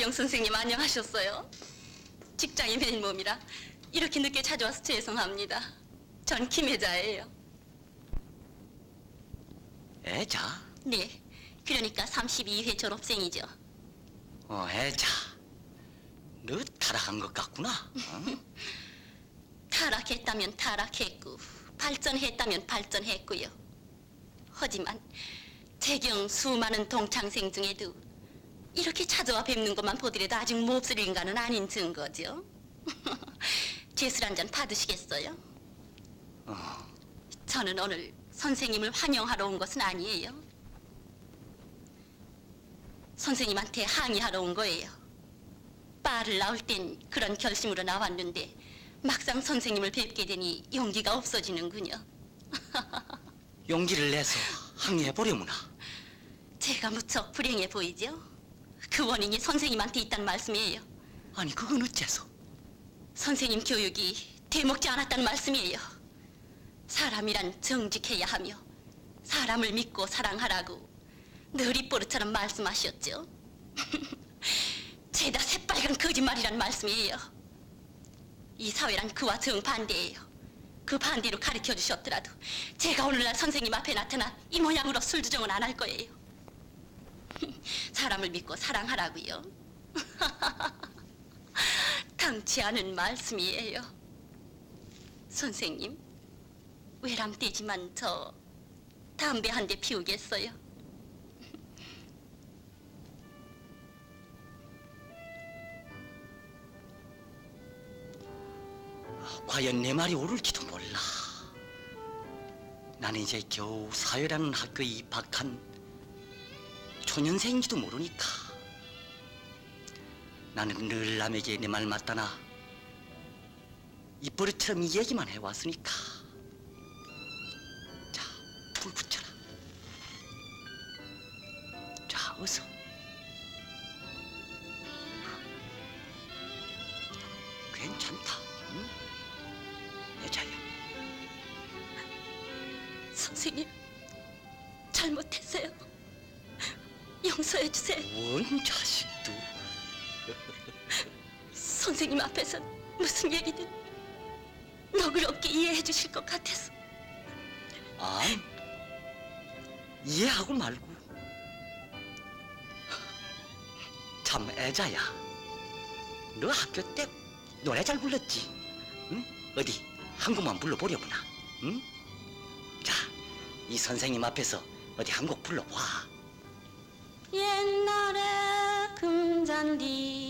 나령 선생님 안녕하셨어요? 직장이 맨몸이라 이렇게 늦게 찾아와서 죄송합니다. 전 김혜자예요. 애자? 네, 그러니까 32회 졸업생이죠. 어, 애자. 너 타락한 것 같구나. 어? 타락했다면 타락했고 발전했다면 발전했고요. 하지만 재경 수많은 동창생 중에도 이렇게 찾아와 뵙는 것만 보더라도 아직 몹쓸 인간은 아닌 증거죠. 제술 한 잔 받으시겠어요? 어, 저는 오늘 선생님을 환영하러 온 것은 아니에요. 선생님한테 항의하러 온 거예요. 바를 나올 땐 그런 결심으로 나왔는데 막상 선생님을 뵙게 되니 용기가 없어지는군요. 용기를 내서 항의해 보려무나. 제가 무척 불행해 보이죠? 그 원인이 선생님한테 있다는 말씀이에요. 아니, 그건 어째서? 선생님 교육이 되먹지 않았다는 말씀이에요. 사람이란 정직해야 하며 사람을 믿고 사랑하라고 늘 입버릇처럼 말씀하셨죠. 죄다 새빨간 거짓말이란 말씀이에요. 이 사회란 그와 정반대예요. 그 반대로 가르쳐 주셨더라도 제가 오늘날 선생님 앞에 나타나 이 모양으로 술주정은 안 할 거예요. 사람을 믿고 사랑하라고요. 당치 않은 말씀이에요. 선생님, 외람되지만 저 담배 한 대 피우겠어요. 과연 내 말이 옳을지도 몰라. 나는 이제 겨우 사회라는 학교에 입학한 초년생인지도 모르니까. 나는 늘 남에게 내 말 맞다나 입버릇처럼 이 얘기만 해왔으니까. 자, 불 붙여라. 자, 어서. 괜찮다. 응? 여자야. 선생님, 잘못했어요. 용서해 주세요. 원 자식도 선생님 앞에서 무슨 얘기든 너그럽게 이해해 주실 것 같아서. 안 이해하고 말고. 참 애자야. 너 학교 때 노래 잘 불렀지? 응? 어디? 한 곡만 불러보려구나. 응? 자, 이 선생님 앞에서 어디 한 곡 불러봐 옛날에 금잔디